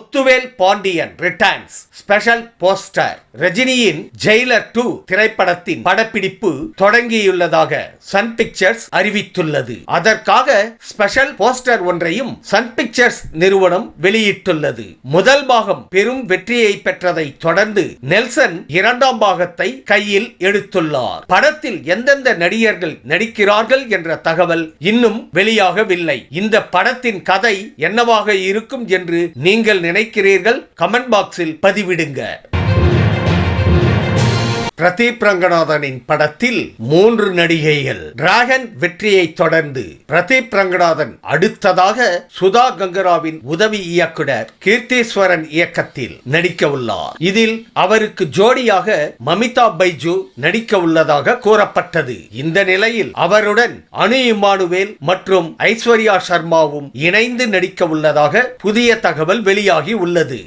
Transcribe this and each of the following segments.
Muthuvel Pandian returns special poster ரஜினியின் Jailer two திரைப்படத்தின் படப்பிடிப்பு தொடங்கியுள்ளதாக சன் பிக்சர்ஸ் அறிவித்துள்ளது. அதற்காக ஸ்பெஷல் போஸ்டர் ஒன்றையும் சன் பிக்சர்ஸ் நிறுவனம் வெளியிட்டுள்ளது. முதல் பாகம் பெரும் வெற்றியை பெற்றதை தொடர்ந்து நெல்சன் இரண்டாம் பாகத்தை கையில் எடுத்துள்ளார். படத்தில் எந்தெந்த நடிகர்கள் நடிக்கிறார்கள் என்ற தகவல் இன்னும் வெளியாகவில்லை. இந்த படத்தின் கதை என்னவாக இருக்கும் என்று நீங்கள் நினைக்கிறீர்கள்? கமெண்ட் பாக்ஸில் பதிவிடுங்க. பிரதீப் ரங்கநாதனின் படத்தில் மூன்று நடிகைகள். டிராகன் வெற்றியை தொடர்ந்து பிரதீப் ரங்கநாதன் அடுத்ததாக சுதா கங்கராவின் உதவி இயக்குனர் கீர்த்தீஸ்வரன் இயக்கத்தில் நடிக்க உள்ளார். இதில் அவருக்கு ஜோடியாக மமிதா பைஜு நடிக்க உள்ளதாக கூறப்பட்டது. இந்த நிலையில் அவருடன் அனு இமானுவேல் மற்றும் ஐஸ்வர்யா சர்மாவும் இணைந்து நடிக்க உள்ளதாக புதிய தகவல் வெளியாகி உள்ளது.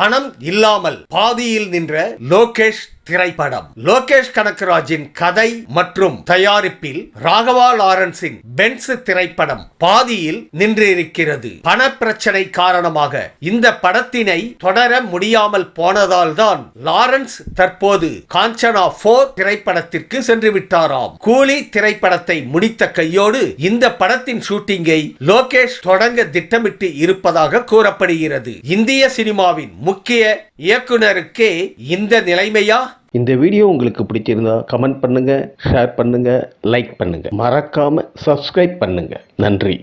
பணம் இல்லாமல் பாதியில் நின்ற லோகேஷ் திரைப்படம். லோகேஷ் கனகராஜின் கதை மற்றும் தயாரிப்பில் ராகவா லாரன்ஸின் பென்ஸ் திரைப்படம் பாதியில் நின்றிருக்கிறது. பண பிரச்சனை காரணமாக இந்த படத்தினை தொடர முடியாமல் போனதால் தான் லாரன்ஸ் தற்போது காஞ்சனா போர் திரைப்படத்திற்கு சென்று விட்டாராம். கூலி திரைப்படத்தை முடித்த கையோடு இந்த படத்தின் ஷூட்டிங்கை லோகேஷ் தொடங்க திட்டமிட்டு இருப்பதாக கூறப்படுகிறது. இந்திய சினிமாவின் முக்கிய இயக்குனருக்கே இந்த நிலைமையா? இந்த வீடியோ உங்களுக்கு பிடிச்சிருந்தா கமெண்ட் பண்ணுங்க ஷேர் பண்ணுங்க லைக் பண்ணுங்க. மறக்காம சப்ஸ்கிரைப் பண்ணுங்க. நன்றி.